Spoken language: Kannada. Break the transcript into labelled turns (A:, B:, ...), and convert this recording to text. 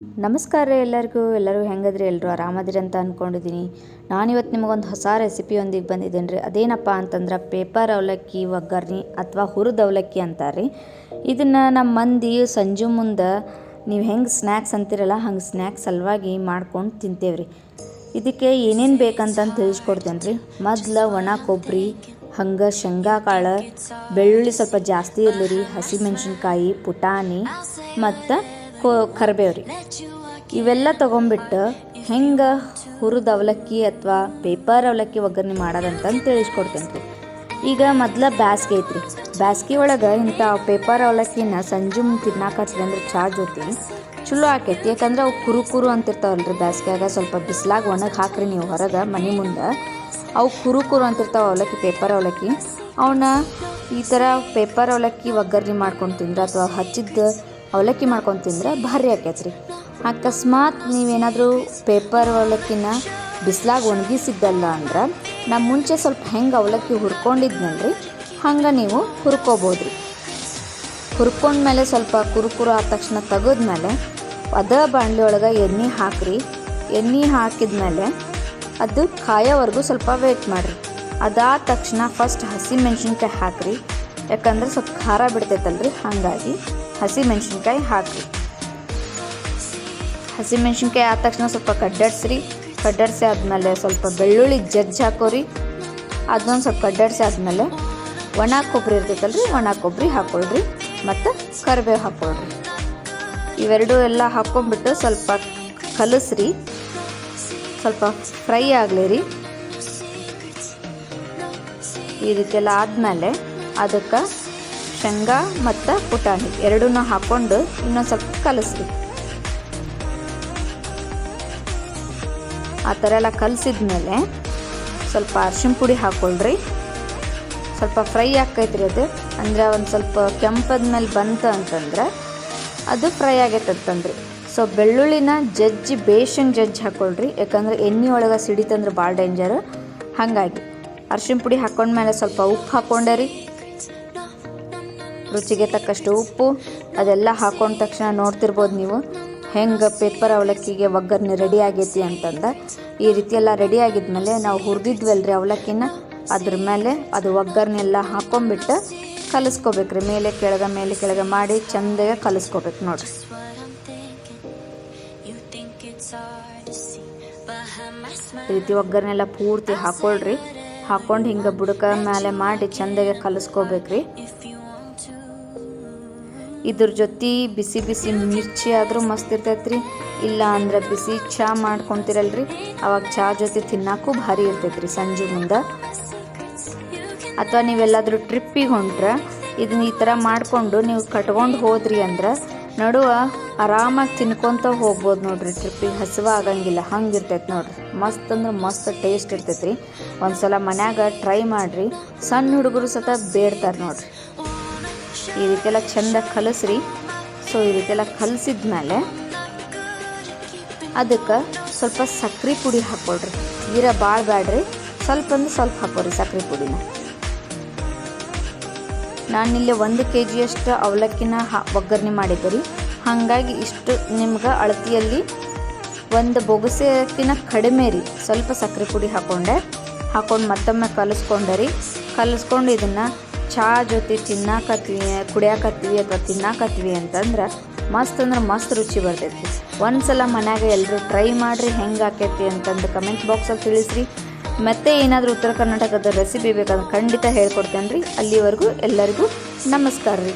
A: ನಮಸ್ಕಾರ ರೀ ಎಲ್ಲರಿಗೂ. ಎಲ್ಲರೂ ಹೆಂಗದ್ರಿ? ಎಲ್ಲರೂ ಆರಾಮದಿರಿ ಅಂತ ಅಂದ್ಕೊಂಡಿದ್ದೀನಿ ನಾನಿವತ್ತು ನಿಮಗೊಂದು ಹೊಸ ರೆಸಿಪಿಯೊಂದಿಗೆ ಬಂದಿದ್ದೇನೆ ರೀ? ಅದೇನಪ್ಪ ಅಂತಂದ್ರೆ ಪೇಪರ್ ಅವಲಕ್ಕಿ, ಒಗ್ಗರ್ಣಿ ಅಥವಾ ಹುರಿದ ಅವಲಕ್ಕಿ ಅಂತಾರೆ ರೀ. ಇದನ್ನು ನಮ್ಮ ಮಂದಿ ಸಂಜೆ ಮುಂದೆ ನೀವು ಹೆಂಗೆ ಸ್ನ್ಯಾಕ್ಸ್ ಅಂತೀರಲ್ಲ, ಹಂಗೆ ಸ್ನ್ಯಾಕ್ಸ್ ಸಲುವಾಗಿ ಮಾಡ್ಕೊಂಡು ತಿಂತೇವೆ ರೀ ಇದಕ್ಕೆ ಏನೇನು ಬೇಕಂತ ತಿಳಿಸ್ಕೊಡ್ತೇನೆ ರೀ. ಮೊದ್ಲು, ಒಣ ಕೊಬ್ಬರಿ ಹಂಗೆ ಶೇಂಗಾ ಕಾಳು, ಬೆಳ್ಳುಳ್ಳಿ ಸ್ವಲ್ಪ ಜಾಸ್ತಿ ಇರಲಿ ರೀ ಹಸಿಮೆಣ್ಸಿನ್ಕಾಯಿ ಪುಟಾಣಿ ಮತ್ತು ಕೋ ಕರಿಬೇವು ರೀ ಇವೆಲ್ಲ ತೊಗೊಂಬಿಟ್ಟು ಹೆಂಗೆ ಹುರಿದ ಅವಲಕ್ಕಿ ಅಥವಾ ಪೇಪರ್ ಅವಲಕ್ಕಿ ಒಗ್ಗರಣೆ ಮಾಡೋದಂತಂದು ತಿಳಿಸ್ಕೊಡ್ತೇನೆ ರೀ ಈಗ ಮೊದ್ಲು ಬ್ಯಾಸ್ಗೆ ಐತ್ರಿ. ಬ್ಯಾಸ್ಗೆ ಒಳಗೆ ಇಂಥ ಪೇಪರ್ ಅವಲಕ್ಕಿನ ಸಂಜೆ ಮುಂದೆ ತಿನ್ನಾಕತ್ರಿ ಅಂದ್ರೆ ಚಾ ಜೊತೆ ಚಲೋ ಆಕೈತಿ. ಯಾಕಂದ್ರೆ ಅವು ಕುರು ಕುರು ಅಂತಿರ್ತಾವಲ್ರಿ ಬ್ಯಾಸ್ಗ್ಯಾಗ. ಸ್ವಲ್ಪ ಬಿಸಿಲಾಗ ಒಣಗಿ ಹಾಕ್ರಿ ನೀವು ಹೊರಗೆ ಮನೆ ಮುಂದೆ. ಅವು ಕುರು ಕುರು ಅಂತಿರ್ತಾವೆ ಅವಲಕ್ಕಿ ಪೇಪರ್ ಅವಲಕ್ಕಿ. ಅವನ್ನ ಈ ಥರ ಪೇಪರ್ ಅವಲಕ್ಕಿ ಒಗ್ಗರಣೆ ಮಾಡ್ಕೊಂಡು ತಿಂದ್ರೆ ಅಥವಾ ಹಚ್ಚಿದ್ದ ಅವಲಕ್ಕಿ ಮಾಡ್ಕೊಂಡು ತಿಂದ್ರೆ ಭಾರಿ ಆಕೈತೆ ರೀ ಅಕಸ್ಮಾತ್ ನೀವೇನಾದರೂ ಪೇಪರ್ ಅವಲಕ್ಕಿನ ಬಿಸ್ಲಾಗ ಒಣಗಿಸಿದ್ದಲ್ಲ ಅಂದ್ರೆ ನಾ ಮುಂಚೆ ಸ್ವಲ್ಪ ಹೆಂಗೆ ಅವಲಕ್ಕಿ ಹುರ್ಕೊಂಡಿದ್ನಲ್ರಿ, ಹಂಗೆ ನೀವು ಹುರ್ಕೋಬೋದು ರೀ ಹುರ್ಕೊಂಡ್ಮೇಲೆ ಸ್ವಲ್ಪ ಕುರುಕುರು ಆದ ತಕ್ಷಣ ತೆಗೆದ್ಮೇಲೆ ಅದ ಬಾಣಲಿ ಒಳಗೆ ಎಣ್ಣೆ ಹಾಕ್ರಿ. ಎಣ್ಣೆ ಹಾಕಿದ ಮೇಲೆ ಅದು ಕಾಯೋವರೆಗೂ ಸ್ವಲ್ಪ ವೇಟ್ ಮಾಡಿರಿ. ಅದಾದ ತಕ್ಷಣ ಫಸ್ಟ್ ಹಸಿ ಮೆಣಸಿನ್ಕಾಯಿ ಹಾಕ್ರಿ. ಯಾಕಂದ್ರೆ ಸ್ವಲ್ಪ ಖಾರ ಬಿಡ್ತೈತಲ್ರಿ, ಹಾಗಾಗಿ ಹಸಿ ಮೆಣಸಿನ್ಕಾಯಿ ಹಾಕ್ರಿ. ಹಸಿ ಮೆಣಸಿನ್ಕಾಯಿ ಆದ ತಕ್ಷಣ ಸ್ವಲ್ಪ ಕಡ್ಡಾಡ್ಸ್ರಿ. ಕಡ್ಡಾಡ್ಸಿ ಆದಮೇಲೆ ಸ್ವಲ್ಪ ಬೆಳ್ಳುಳ್ಳಿ ಜಜ್ಜಿ ಹಾಕೋರಿ. ಅದನ್ನೊಂದು ಸ್ವಲ್ಪ ಕಡ್ಡಾಡ್ಸಿ ಆದಮೇಲೆ ಒಣ ಕೊಬ್ಬರಿ ಇರ್ತೈತಲ್ರಿ, ಒಣ ಕೊಬ್ಬರಿ ಹಾಕೊಳ್ರಿ ಮತ್ತು ಕರಿಬೇವು ಹಾಕೊಳ್ರಿ. ಇವೆರಡೂ ಎಲ್ಲ ಹಾಕ್ಕೊಂಬಿಟ್ಟು ಸ್ವಲ್ಪ ಕಲಸ್ರಿ. ಸ್ವಲ್ಪ ಫ್ರೈ ಆಗಲಿ ರೀ. ಈ ರೀತಿಯೆಲ್ಲ ಆದಮೇಲೆ ಅದಕ್ಕೆ ಶೇಂಗಾ ಮತ್ತು ಪುಟಾಣಿ ಎರಡನ್ನೂ ಹಾಕ್ಕೊಂಡು ಇನ್ನೊಂದು ಸ್ವಲ್ಪ ಕಲಸ್ರಿ. ಆ ಥರ ಎಲ್ಲ ಕಲಸಿದ್ಮೇಲೆ ಸ್ವಲ್ಪ ಅರ್ಶಿಣ ಪುಡಿ ಹಾಕ್ಕೊಳ್ರಿ ಸ್ವಲ್ಪ ಫ್ರೈ ಆಕೈತ್ರಿ ಅದು. ಅಂದರೆ ಒಂದು ಸ್ವಲ್ಪ ಕೆಂಪದ ಮೇಲೆ ಬಂತು ಅಂತಂದ್ರೆ ಅದು ಫ್ರೈ ಆಗೈತಂತಂದ್ರಿ ಸೊ ಬೆಳ್ಳುಳ್ಳಿನ ಜಜ್ಜಿ ಬೇಷನ್ ಜಜ್ಜಿ ಹಾಕ್ಕೊಳ್ರಿ ಯಾಕಂದ್ರೆ ಎಣ್ಣೆ ಒಳಗೆ ಸಿಡಿತಂದ್ರೆ ಭಾಳ ಡೇಂಜರ್ ಹಾಗಾಗಿ ಅರ್ಶಿಣ ಪುಡಿ ಹಾಕ್ಕೊಂಡ್ಮೇಲೆ ಸ್ವಲ್ಪ ಉಪ್ಪು ಹಾಕ್ಕೊಂಡೆ ರೀ ರುಚಿಗೆ ತಕ್ಕಷ್ಟು ಉಪ್ಪು, ಅದೆಲ್ಲ ಹಾಕೊಂಡ ತಕ್ಷಣ ನೋಡ್ತಿರ್ಬೋದು ನೀವು. ಹೆಂಗೆ ಪೇಪರ್ ಅವಲಕ್ಕಿಗೆ ಒಗ್ಗರಣೆ ರೆಡಿ ಆಗೈತಿ ಅಂತಂದ. ಈ ರೀತಿ ಎಲ್ಲ ರೆಡಿ ಆಗಿದ್ಮೇಲೆ ನಾವು ಹುರಿದಿದ್ವಲ್ರಿ ಅವಲಕ್ಕಿನ. ಅದ್ರ ಮೇಲೆ ಅದು ಒಗ್ಗರಣೆ ಎಲ್ಲ ಹಾಕೊಂಡ್ಬಿಟ್ಟು ಕಲಿಸ್ಕೋಬೇಕ್ರಿ. ಮೇಲೆ ಕೆಳಗ, ಮೇಲೆ ಕೆಳಗೆ ಮಾಡಿ ಚಂದಾಗೆ ಕಲಿಸ್ಕೋಬೇಕು ನೋಡಿರಿ. ಈ ರೀತಿ ಒಗ್ಗರಣೆ ಎಲ್ಲ ಪೂರ್ತಿ ಹಾಕೊಳ್ರಿ. ಹಾಕೊಂಡು ಹಿಂಗೆ ಬುಡಕ ಮೇಲೆ ಮಾಡಿ ಚಂದಾಗೆ ಕಲಿಸ್ಕೋಬೇಕ್ರಿ. ಇದ್ರ ಜೊತೆ ಬಿಸಿ ಬಿಸಿ ಮಿರ್ಚಿ ಆದರೂ ಮಸ್ತ್ ಇರ್ತೈತ್ರಿ. ಇಲ್ಲ ಅಂದ್ರೆ ಬಿಸಿ ಚಹಾ ಮಾಡ್ಕೊತಿರಲ್ರಿ. ಅವಾಗ ಚಹಾ ಜೊತೆ ತಿನ್ನಾಕು ಭಾರಿ ಇರ್ತೈತ್ರಿ ಸಂಜೆ ಮುಂದೆ. ಅಥವಾ ನೀವೆಲ್ಲಾದರೂ ಟ್ರಿಪ್ಪಿಗೆ ಹೊಂಟ್ರೆ ಇದನ್ನ ಈ ಥರ ಮಾಡಿಕೊಂಡು ನೀವು ಕಟ್ಕೊಂಡು ಹೋದ್ರಿ ಅಂದ್ರೆ, ನಡುವ ಆರಾಮಾಗಿ ತಿನ್ಕೊತ ಹೋಗ್ಬೋದು ನೋಡ್ರಿ ಟ್ರಿಪ್ಪಿಗೆ. ಹಸಿವ ಆಗಂಗಿಲ್ಲ, ಹಂಗೆ ಇರ್ತೈತೆ ನೋಡ್ರಿ. ಮಸ್ತ್ ಅಂದ್ರೆ ಮಸ್ತ್ ಟೇಸ್ಟ್ ಇರ್ತೈತೆ ರೀ ಒಂದು ಸಲ ಮನ್ಯಾಗ ಟ್ರೈ ಮಾಡಿರಿ. ಸಣ್ಣ ಹುಡುಗರು ಸತ ಬೇಡ್ತಾರೆ ನೋಡ್ರಿ. ಈ ರೀತಿಯೆಲ್ಲ ಚೆಂದ ಕಲಸ್ರಿ. ಸೊ ಈ ರೀತಿಯೆಲ್ಲ ಕಲಸಿದ್ಮೇಲೆ ಅದಕ್ಕೆ ಸ್ವಲ್ಪ ಸಕ್ರೆ ಪುಡಿ ಹಾಕ್ಕೊಳ್ರಿ. ತೀರಾ ಭಾಳ ಬ್ಯಾಡ್ರಿ. ಸ್ವಲ್ಪ ಅಂದ್ರೆ ಸ್ವಲ್ಪ ಹಾಕೋರಿ ಸಕ್ರೆ ಪುಡಿನ. ನಾನಿಲ್ಲಿ ಒಂದು ಕೆ ಜಿಯಷ್ಟು ಅವಲಕ್ಕಿನ ಹಾ, ಒಗ್ಗರಣೆ ಮಾಡಿದ್ದೆ ರೀ. ಹಾಗಾಗಿ ಇಷ್ಟು ನಿಮ್ಗೆ ಅಳತಿಯಲ್ಲಿ ಒಂದು ಬೊಗಸೆಕ್ಕಿನ ಕಡಿಮೆ ರೀ. ಸ್ವಲ್ಪ ಸಕ್ಕರೆ ಪುಡಿ ಹಾಕ್ಕೊಂಡೆ ಹಾಕ್ಕೊಂಡು ಮತ್ತೊಮ್ಮೆ ಕಲಿಸ್ಕೊಂಡೆ ರೀ. ಕಲಿಸ್ಕೊಂಡು ಇದನ್ನು ಚಹಾ ಜೊತೆ ತಿನ್ನಾಕತ್ವಿ ಕುಡಿಯಾಕತ್ವಿ ಅಥವಾ ತಿನ್ನಾಕತ್ವಿ ಅಂತಂದ್ರೆ ಮಸ್ತ್ ಅಂದ್ರೆ ಮಸ್ತ್ ರುಚಿ ಬರ್ತೈತಿ. ಒಂದು ಸಲ ಮನ್ಯಾಗ ಎಲ್ಲರೂ ಟ್ರೈ ಮಾಡಿರಿ, ಹೆಂಗೆ ಆಕೈತಿ ಅಂತಂದು ಕಮೆಂಟ್ ಬಾಕ್ಸಲ್ಲಿ ತಿಳಿಸ್ರಿ. ಮತ್ತೆ ಏನಾದರೂ ಉತ್ತರ ಕರ್ನಾಟಕದ ರೆಸಿಪಿ ಬೇಕಂದ್ರೆ ಖಂಡಿತ ಹೇಳ್ಕೊಡ್ತೇನೆ ರೀ ಅಲ್ಲಿವರೆಗೂ ಎಲ್ಲರಿಗೂ ನಮಸ್ಕಾರ ರೀ.